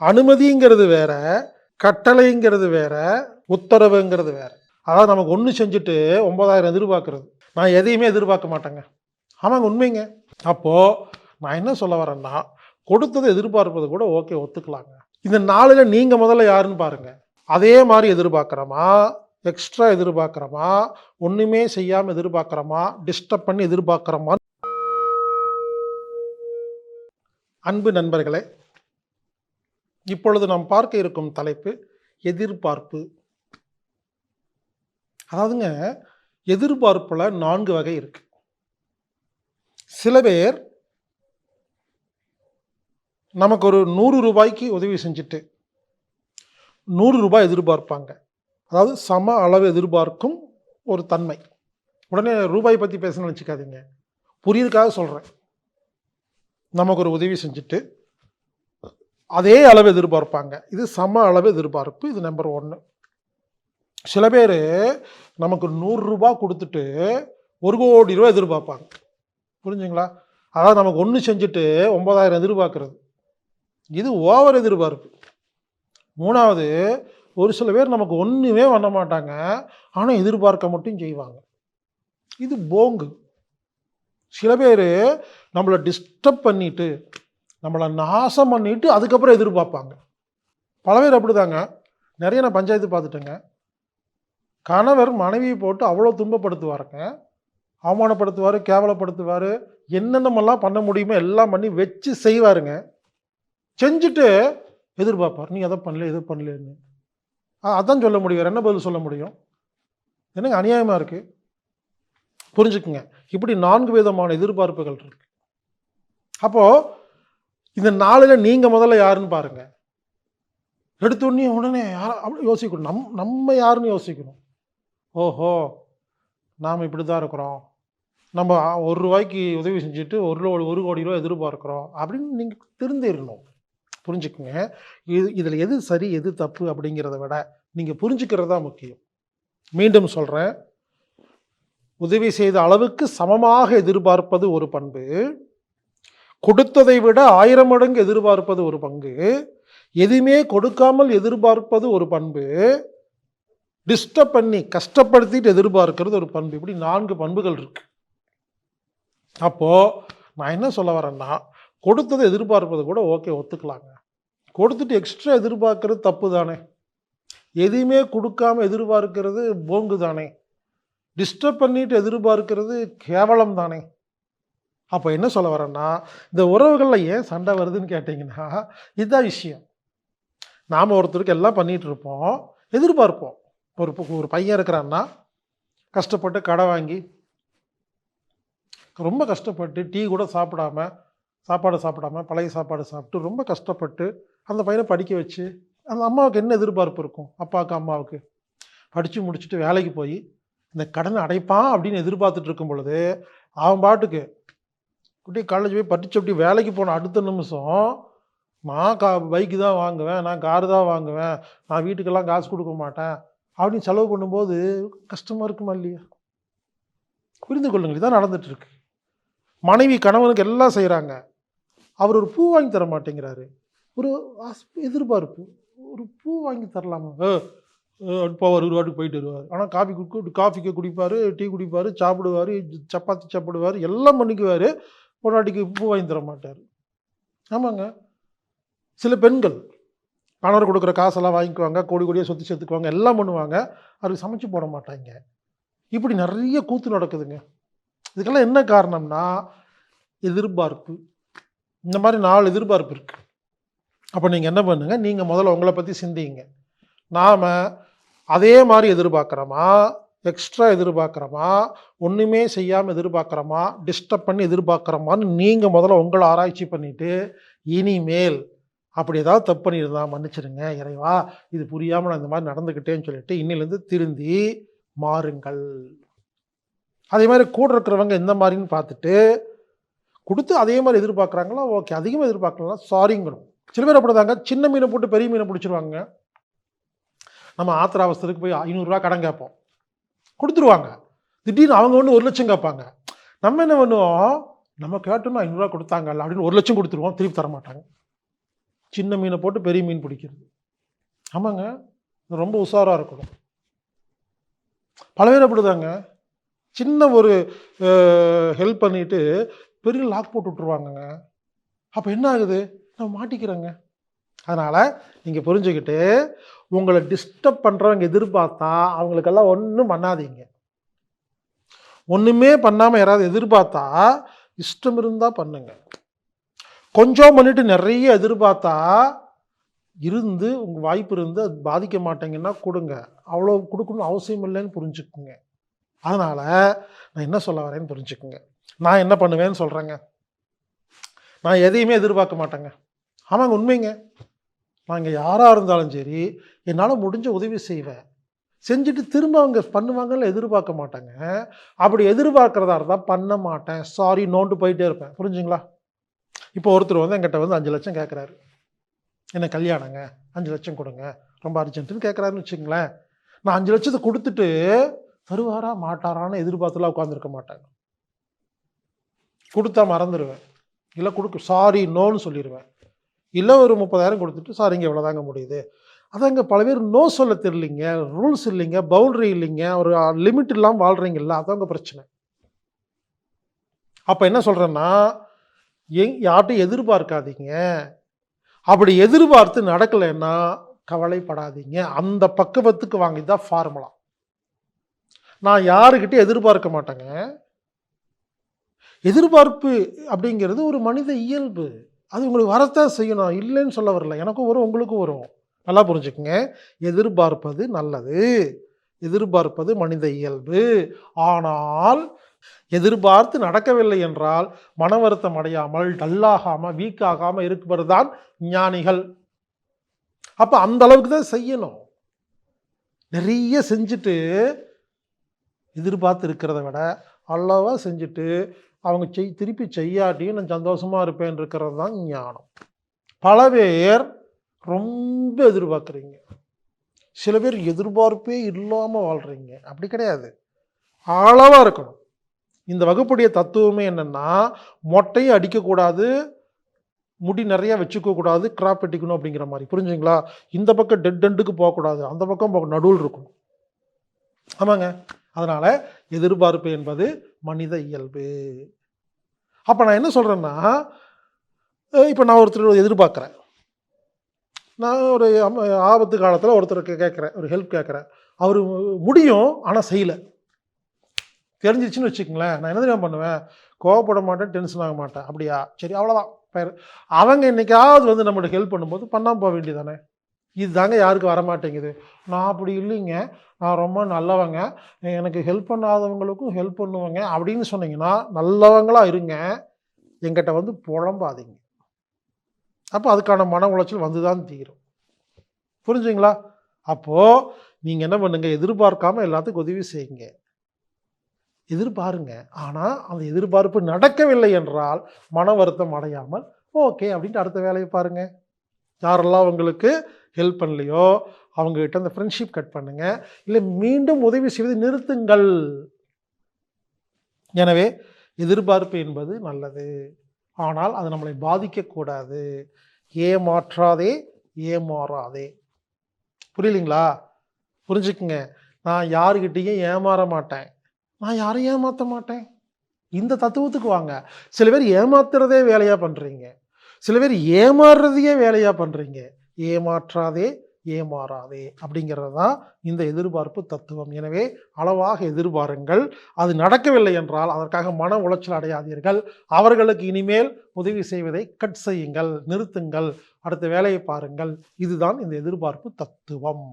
அனுமதிங்கிறது வேற கட்டளைங்கிறது வேற உத்தரவுங்கிறது வேற. அதாவது நமக்கு ஒன்று செஞ்சுட்டு ஒன்பதாயிரம் எதிர்பார்க்குறது. நான் எதையுமே எதிர்பார்க்க மாட்டேங்க. ஆமாங்க உண்மைங்க. அப்போது நான் என்ன சொல்ல வரேன்னா கொடுத்ததை எதிர்பார்ப்பது கூட ஓகே ஒத்துக்கலாங்க. இந்த நாளில் நீங்கள் முதல்ல யாருன்னு பாருங்க. அதே மாதிரி எதிர்பார்க்குறோமா? எக்ஸ்ட்ரா எதிர்பார்க்குறோமா? ஒன்றுமே செய்யாமல் எதிர்பார்க்குறோமா? டிஸ்டர்ப் பண்ணி எதிர்பார்க்குறோமா அன்பு நண்பர்களே இப்பொழுது நாம் பார்க்க இருக்கும் தலைப்பு எதிர்பார்ப்பு. அதாவதுங்க எதிர்பார்ப்பில் நான்கு வகை இருக்கு. சில பேர் நமக்கு ஒரு நூறு ரூபாய்க்கு உதவி செஞ்சுட்டு நூறு ரூபாய் எதிர்பார்ப்பாங்க. அதாவது சம அளவு எதிர்பார்க்கும் ஒரு தன்மை. உடனே ரூபாய் பற்றி பேசணும்னு வச்சுக்காதீங்க புரியுதுக்காக சொல்கிறேன் நமக்கு ஒரு உதவி செஞ்சுட்டு அதே அளவு எதிர்பார்ப்பாங்க. இது சம அளவு எதிர்பார்ப்பு. இது நம்பர் ஒன்று சில பேர் நமக்கு நூறுரூபா கொடுத்துட்டு ஒரு கோடி ரூபா எதிர்பார்ப்பாங்க. புரிஞ்சுங்களா? அதாவது நமக்கு ஒன்று செஞ்சுட்டு ஒன்பதாயிரம் எதிர்பார்க்குறது. இது ஓவர் எதிர்பார்ப்பு. மூணாவது ஒரு சில பேர் நமக்கு ஒன்றுமே பண்ண மாட்டாங்க. ஆனால் எதிர்பார்க்க மட்டும் செய்வாங்க. இது போங்கு. சில பேர் நம்மளை டிஸ்டர்ப் பண்ணிவிட்டு நம்மளை நாசம் பண்ணிட்டு அதுக்கப்புறம் எதிர்பார்ப்பாங்க. பல பேர் அப்படிதாங்க. நிறைய நான் பஞ்சாயத்து பார்த்துட்டேங்க. கணவர் மனைவியை போட்டு அவ்வளோ துன்பப்படுத்துவாருங்க. அவமானப்படுத்துவார் கேவலப்படுத்துவார் என்னென்னமெல்லாம் பண்ண முடியுமோ எல்லாம் பண்ணி வச்சு செய்வாருங்க. செஞ்சுட்டு எதிர்பார்ப்பார். நீ எதை பண்ணல எதை பண்ணலன்னு. அதான் சொல்ல முடியும். என்ன பதில் சொல்ல முடியும்? என்னங்க அநியாயமாக இருக்குது புரிஞ்சுக்குங்க. இப்படி நான்கு விதமான எதிர்பார்ப்புகள் இருக்கு. அப்போது இந்த நாளில் நீங்கள் முதல்ல யாருன்னு பாருங்கள் எடுத்தோடனே உடனே யார் அப்படி யோசிக்கணும். நம் நம்ம யாருன்னு யோசிக்கணும். ஓஹோ நாம் இப்படி தான் இருக்கிறோம். நம்ம ஒரு ரூபாய்க்கு உதவி செஞ்சுட்டு ஒரு ஒரு கோடி ரூபா எதிர்பார்க்குறோம் அப்படின்னு நீங்கள் திருந்திடணும் புரிஞ்சுக்குங்க. இது இதில் எது சரி எது தப்பு அப்படிங்கிறத விட நீங்கள் புரிஞ்சுக்கிறது தான் முக்கியம். மீண்டும் சொல்கிறேன் உதவி செய்த அளவுக்கு சமமாக எதிர்பார்ப்பது ஒரு பண்பு. கொடுத்ததை விட ஆயிரம் மடங்கு எதிர்பார்ப்பது ஒரு பங்கு. எதுவுமே கொடுக்காமல் எதிர்பார்ப்பது ஒரு பண்பு. டிஸ்டர்ப் பண்ணி கஷ்டப்படுத்திட்டு எதிர்பார்க்கிறது ஒரு பண்பு. இப்படி நான்கு பண்புகள் இருக்கு. அப்போ நான் என்ன சொல்ல வரேன்னா கொடுத்ததை எதிர்பார்ப்பது கூட ஓகே ஒத்துக்கலாங்க. கொடுத்துட்டு எக்ஸ்ட்ரா எதிர்பார்க்கறது தப்பு தானே. எதையுமே கொடுக்காம எதிர்பார்க்கிறது போங்கு தானே டிஸ்டர்ப் பண்ணிட்டு எதிர்பார்க்கிறது கேவலம் தானே. அப்போ என்ன சொல்ல வரேன்னா இந்த உறவுகளில் ஏன் சண்டை வருதுன்னு கேட்டிங்கன்னா இதுதான் விஷயம். நாம் ஒருத்தருக்கு எல்லாம் பண்ணிகிட்ருப்போம் இருப்போம் எதிர்பார்ப்போம். ஒரு ஒரு பையன் இருக்கிறான்னா கஷ்டப்பட்டு கடை வாங்கி ரொம்ப கஷ்டப்பட்டு டீ கூட சாப்பிடாம சாப்பாடு சாப்பிடாம பழைய சாப்பாடு சாப்பிட்டு ரொம்ப கஷ்டப்பட்டு அந்த பையனை படிக்க வச்சு அந்த அம்மாவுக்கு என்ன எதிர்பார்ப்பு இருக்கும்? அப்பாவுக்கு அம்மாவுக்கு? படித்து முடிச்சுட்டு வேலைக்கு போய் இந்த கடனை அடைப்பான் அப்படின்னு எதிர்பார்த்துட்டு இருக்கும் பொழுது அவன் பாட்டுக்கு குட்டி காலேஜ் போய் படிச்சு அப்படி வேலைக்கு போன அடுத்த நிமிஷம் நான் கா பைக்கு தான் வாங்குவேன் நான் காரு தான் வாங்குவேன் நான் வீட்டுக்கெல்லாம் காசு கொடுக்க மாட்டேன் அப்படின்னு செலவு பண்ணும்போது கஷ்டமாக இருக்குமா இல்லையா? புரிந்து கொள்ளுங்கள் இதான் நடந்துட்டுருக்கு. மனைவி கணவனுக்கு எல்லாம் செய்கிறாங்க அவர் ஒரு பூ வாங்கி தர மாட்டேங்கிறாரு. ஒரு எதிர்பார்ப்பு. ஒரு பூ வாங்கி தரலாமா? போவார் ஒரு வாட்டுக்கு போயிட்டு வருவார். ஆனால் காஃபி குடி காஃபிக்கு குடிப்பார் டீ குடிப்பார் சாப்பிடுவார் சப்பாத்தி சாப்பிடுவார் எல்லாம் பண்ணிக்குவார். பொண்டாட்டிக்கு பூ வாங்கி தர மாட்டார். ஆமாங்க. சில பெண்கள் கணவர் கொடுக்குற காசெல்லாம் வாங்கிக்குவாங்க கோடி கோடியாக சொத்து சேர்த்துக்குவாங்க எல்லாம் பண்ணுவாங்க. அவருக்கு சமைச்சு போட மாட்டாங்க. இப்படி நிறைய கூத்து நடக்குதுங்க. இதுக்கெல்லாம் என்ன காரணம்னா எதிர்பார்ப்பு. இந்த மாதிரி நாலு எதிர்பார்ப்பு இருக்குது அப்போ நீங்கள் என்ன பண்ணுங்க நீங்கள் முதல்ல உங்களை பற்றி சிந்திங்க. நாம் அதே மாதிரி எதிர்பார்க்குறோமா எக்ஸ்ட்ரா எதிர்பார்க்குறோமா? ஒன்றுமே செய்யாமல் எதிர்பார்க்குறோமா? டிஸ்டர்ப் பண்ணி எதிர்பார்க்குறோமான்னு நீங்கள் முதல்ல உங்களை ஆராய்ச்சி பண்ணிவிட்டு இனிமேல் அப்படி ஏதாவது தப்பு பண்ணியிருந்தா மன்னிச்சிடுங்க இறைவா இது புரியாமல் நான் இந்த மாதிரி நடந்துக்கிட்டேன்னு சொல்லிட்டு இன்னிலேருந்து திருந்தி மாறுங்கள். அதே மாதிரி கூட இருக்கிறவங்க எந்த மாதிரின்னு பார்த்துட்டு கொடுத்து அதே மாதிரி எதிர்பார்க்குறாங்களா? ஓகே அதிகமாக எதிர்பார்க்கலாம் சாரிங்கணும் சில பேர் அப்படிதாங்க சின்ன மீனை போட்டு பெரிய மீனை பிடிச்சிருவாங்க. நம்ம ஆத்திர அவசரத்துக்கு போய் ஐநூறுரூவா கடன் கேட்போம். கொடுத்துருவாங்க. திடீர்னு அவங்க ஒன்று ஒரு லட்சம் கேட்பாங்க. நம்ம என்ன பண்ணுவோம்? நம்ம கேட்டோம்னா ஐநூறுரூவா கொடுத்தாங்கல்ல அப்படின்னு ஒரு லட்சம் கொடுத்துருவோம். திருப்பி தர மாட்டாங்க சின்ன மீனை போட்டு பெரிய மீன் பிடிக்கிறது. ஆமாங்க. ரொம்ப உஷாராக இருக்கணும். பல பேர் அப்படிதாங்க சின்ன ஒரு ஹெல்ப் பண்ணிட்டு பெரிய லாக் போட்டு விட்ருவாங்கங்க அப்போ என்ன ஆகுது? நம்ம மாட்டிக்கிறோங்க. அதனால் நீங்கள் புரிஞ்சுக்கிட்டு உங்களை டிஸ்டர்ப் பண்ணுறவங்க எதிர்பார்த்தா அவங்களுக்கெல்லாம் ஒன்றும் பண்ணாதீங்க. ஒன்றுமே பண்ணாமல் யாராவது எதிர்பார்த்தா இஷ்டம் இருந்தால் பண்ணுங்க. கொஞ்சம் பண்ணிட்டு நிறைய எதிர்பார்த்தா இருந்து உங்கள் வாய்ப்பு இருந்து அது பாதிக்க மாட்டேங்கன்னா கொடுங்க. அவ்வளோ கொடுக்கணும் அவசியம் இல்லைன்னு புரிஞ்சுக்குங்க. அதனால் நான் என்ன சொல்ல வரேன்னு புரிஞ்சுக்குங்க. நான் என்ன பண்ணுவேன்னு சொல்கிறேங்க நான் எதையுமே எதிர்பார்க்க மாட்டேங்க. ஆமாங்க உண்மைங்க. நாங்கள் யாராக இருந்தாலும் சரி என்னால் முடிஞ்ச உதவி செய்வேன் செஞ்சுட்டு திரும்ப அவங்க பண்ணுவாங்கன்னு எதிர்பார்க்க மாட்டாங்க. அப்படி எதிர்பார்க்குறதா இருந்தால் பண்ண மாட்டேன். சாரி நோண்டு போயிட்டே இருப்பேன். புரிஞ்சுங்களா? இப்போ ஒருத்தர் வந்து என்கிட்ட வந்து அஞ்சு லட்சம் கேட்குறாரு என்ன கல்யாணங்க? அஞ்சு லட்சம் கொடுங்க. ரொம்ப அர்ஜென்ட்டுன்னு கேட்குறாருன்னு வச்சுங்களேன் நான் அஞ்சு லட்சத்தை கொடுத்துட்டு தருவாரா மாட்டாரான்னு எதிர்பார்த்துலாம் உட்காந்துருக்க மாட்டாங்க. கொடுத்தா மறந்துடுவேன் இல்லை கொடுக்க சாரி நோன்னு சொல்லிடுவேன் இல்லை ஒரு முப்பதாயிரம் கொடுத்துட்டு சாரிங்க இவ்வளோதாங்க முடியுது. அதாங்க பல பேர் நோ சொல்ல தெரியலிங்க ரூல்ஸ் இல்லைங்க பவுண்டரி இல்லைங்க ஒரு லிமிட் இல்லாமல் வாழ்கிறீங்கல்ல அதாங்க பிரச்சனை. அப்போ என்ன சொல்கிறேன்னா எங் யார்ட்டும் எதிர்பார்க்காதீங்க. அப்படி எதிர்பார்த்து நடக்கலைன்னா கவலைப்படாதீங்க. அந்த பக்குவத்துக்கு வாங்கி தான் ஃபார்முலா நான் யாருக்கிட்டே எதிர்பார்க்க மாட்டேங்க. எதிர்பார்ப்பு அப்படிங்கிறது ஒரு மனித இயல்பு. அது உங்களுக்கு வரத்தான் செய்யணும் இல்லைன்னு சொல்ல வரல. எனக்கும் வரும் உங்களுக்கும் வரும். நல்லா புரிஞ்சுக்குங்க. எதிர்பார்ப்பது நல்லது. எதிர்பார்ப்பது மனித இயல்பு. ஆனால் எதிர்பார்த்து நடக்கவில்லை என்றால் மன வருத்தம் அடையாமல் டல்லாகாமல் வீக்காகாமல் இருப்பது தான் ஞானிகள். அப்போ அந்த அளவுக்கு தான் செய்யணும். நிறைய செஞ்சுட்டு எதிர்பார்த்து இருக்கிறத விட அளவாக செஞ்சுட்டு அவங்க செய் திருப்பி செய்யாட்டியும் நான் சந்தோஷமாக இருப்பேன் இருக்கிறது தான் ஞானம். பல பேர் ரொம்ப எதிர்பார்க்குறீங்க. சில பேர் எதிர்பார்ப்பே இல்லாமல் வாழ்கிறீங்க அப்படி கிடையாது. அளவாக இருக்கணும். இந்த வகுப்புடைய தத்துவமே என்னென்னா மொட்டையும் அடிக்கக்கூடாது முடி நிறையா வச்சுக்கக்கூடாது கிராப் வெட்டிக்கணும் அப்படிங்கிற மாதிரி. புரிஞ்சுங்களா? இந்த பக்கம் டெட் எண்டுக்கு போகக்கூடாது. அந்த பக்கம் போக நடுவில் இருக்கும் ஆமாங்க. அதனால் எதிர்பார்ப்பு என்பது மனித இயல்பு. அப்போ நான் என்ன சொல்கிறேன்னா இப்போ நான் ஒருத்தர் எதிர்பார்க்குறேன். நான் ஒரு ஆபத்து காலத்தில் ஒருத்தருக்கு கேட்குறேன் ஒரு ஹெல்ப் கேட்குறேன் அவர் முடியும் ஆனால் செய்யலை. தெரிஞ்சிச்சுன்னு வச்சுக்கங்களேன். நான் என்ன தெரியுமா பண்ணுவேன்? கோவப்பட மாட்டேன் டென்ஷன் ஆக மாட்டேன். அப்படியா? சரி அவ்வளோதான் பேர் அவங்க என்னைக்காவது வந்து நம்மளுக்கு ஹெல்ப் பண்ணும்போது பண்ணாமல் போக வேண்டியதானே இதுதாங்க யாருக்கு வர மாட்டேங்குது நான் அப்படி இல்லைங்க. நான் ரொம்ப நல்லவங்க. எனக்கு ஹெல்ப் பண்ணாதவங்களுக்கும் ஹெல்ப் பண்ணுவேங்க. அப்படின்னு சொன்னீங்கன்னா நல்லவங்களாக இருங்க. எங்கிட்ட வந்து புலம்பாதீங்க. அப்போ அதுக்கான மன உளைச்சல் வந்து தான் தீரும். புரிஞ்சுங்களா அப்போது நீங்கள் என்ன பண்ணுங்க? எதிர்பார்க்காம எல்லாத்துக்கும் உதவி செய்யுங்க. எதிர்பாருங்க. ஆனால் அந்த எதிர்பார்ப்பு நடக்கவில்லை என்றால் மன வருத்தம் அடையாமல் ஓகே அப்படின்ட்டு அடுத்த வேலையை பாருங்கள் யாரெல்லாம் உங்களுக்கு ஹெல்ப் பண்ணலையோ அவங்ககிட்ட அந்த ஃப்ரெண்ட்ஷிப் கட் பண்ணுங்கள் இல்லை மீண்டும் உதவி செய்வதை நிறுத்துங்கள். எனவே எதிர்பார்ப்பு என்பது நல்லது. ஆனால் அது நம்மளை பாதிக்கக்கூடாது. ஏமாற்றாதே ஏமாறாதே. புரியலிங்களா புரிஞ்சுக்குங்க. நான் யாருக்கிட்டேயும் ஏமாற மாட்டேன். நான் யாரையும் ஏமாற்ற மாட்டேன். இந்த தத்துவத்துக்கு வாங்க. சில பேர் ஏமாத்துறதே வேலையாக பண்ணுறீங்க சில பேர் ஏமாறுறதையே வேலையாக பண்ணுறீங்க ஏமாற்றாதே ஏமாறாதே அப்படிங்கிறது தான் இந்த எதிர்பார்ப்பு தத்துவம். எனவே அளவாக எதிர்பாருங்கள். அது நடக்கவில்லை என்றால் அதற்காக மன உளைச்சல் அடையாதீர்கள். அவர்களுக்கு இனிமேல் உதவி செய்வதை கட் செய்யுங்கள் நிறுத்துங்கள். அடுத்த வேலையை பாருங்கள். இதுதான் இந்த எதிர்பார்ப்பு தத்துவம்.